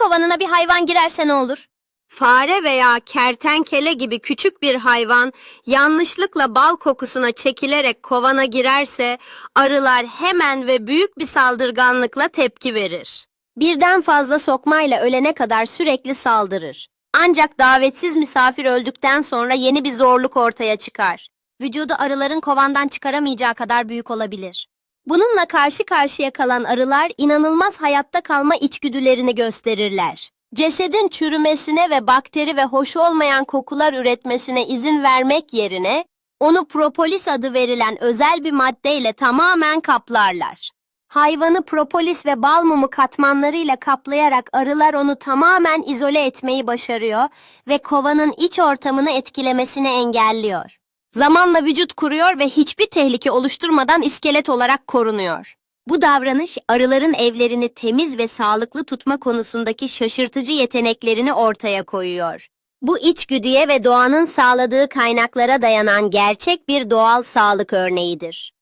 kovanına bir hayvan girerse ne olur? Fare veya kertenkele gibi küçük bir hayvan yanlışlıkla bal kokusuna çekilerek kovana girerse arılar hemen ve büyük bir saldırganlıkla tepki verir. Birden fazla sokmayla ölene kadar sürekli saldırır. Ancak davetsiz misafir öldükten sonra yeni bir zorluk ortaya çıkar. Vücudu arıların kovandan çıkaramayacağı kadar büyük olabilir. Bununla karşı karşıya kalan arılar inanılmaz hayatta kalma içgüdülerini gösterirler. Cesedin çürümesine ve bakteri ve hoş olmayan kokular üretmesine izin vermek yerine onu propolis adı verilen özel bir maddeyle tamamen kaplarlar. Hayvanı propolis ve bal mumu katmanlarıyla kaplayarak arılar onu tamamen izole etmeyi başarıyor ve kovanın iç ortamını etkilemesini engelliyor. Zamanla vücut kuruyor ve hiçbir tehlike oluşturmadan iskelet olarak korunuyor. Bu davranış arıların evlerini temiz ve sağlıklı tutma konusundaki şaşırtıcı yeteneklerini ortaya koyuyor. Bu içgüdüye ve doğanın sağladığı kaynaklara dayanan gerçek bir doğal sağlık örneğidir.